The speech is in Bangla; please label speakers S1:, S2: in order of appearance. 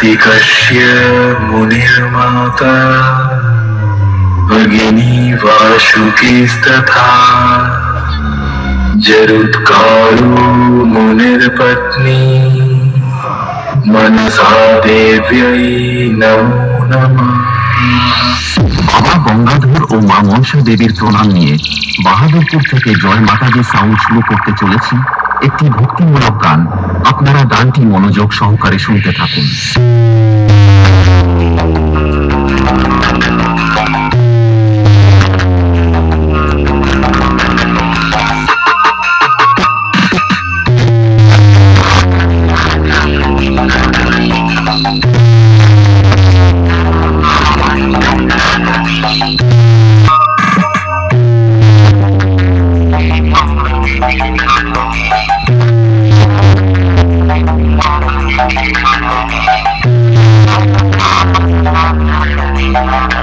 S1: नास्तिकस्य मुनिर्माता भगिनी वासुकीस्तथा जरुत्कारो मुनिर्पत्नी मनसा देव्यै नमो नमः
S2: বাবা গঙ্গাধর ও মা মনসা দেবীর প্রণাম নিয়ে বাহাদুরপুর থেকে জয় মাতাজি সাউন্ড শুরু করতে চলেছি একটি ভক্তিমূলক গান। আপনারা গানটি মনোযোগ সহকারে শুনতে থাকুন।
S3: Thank you.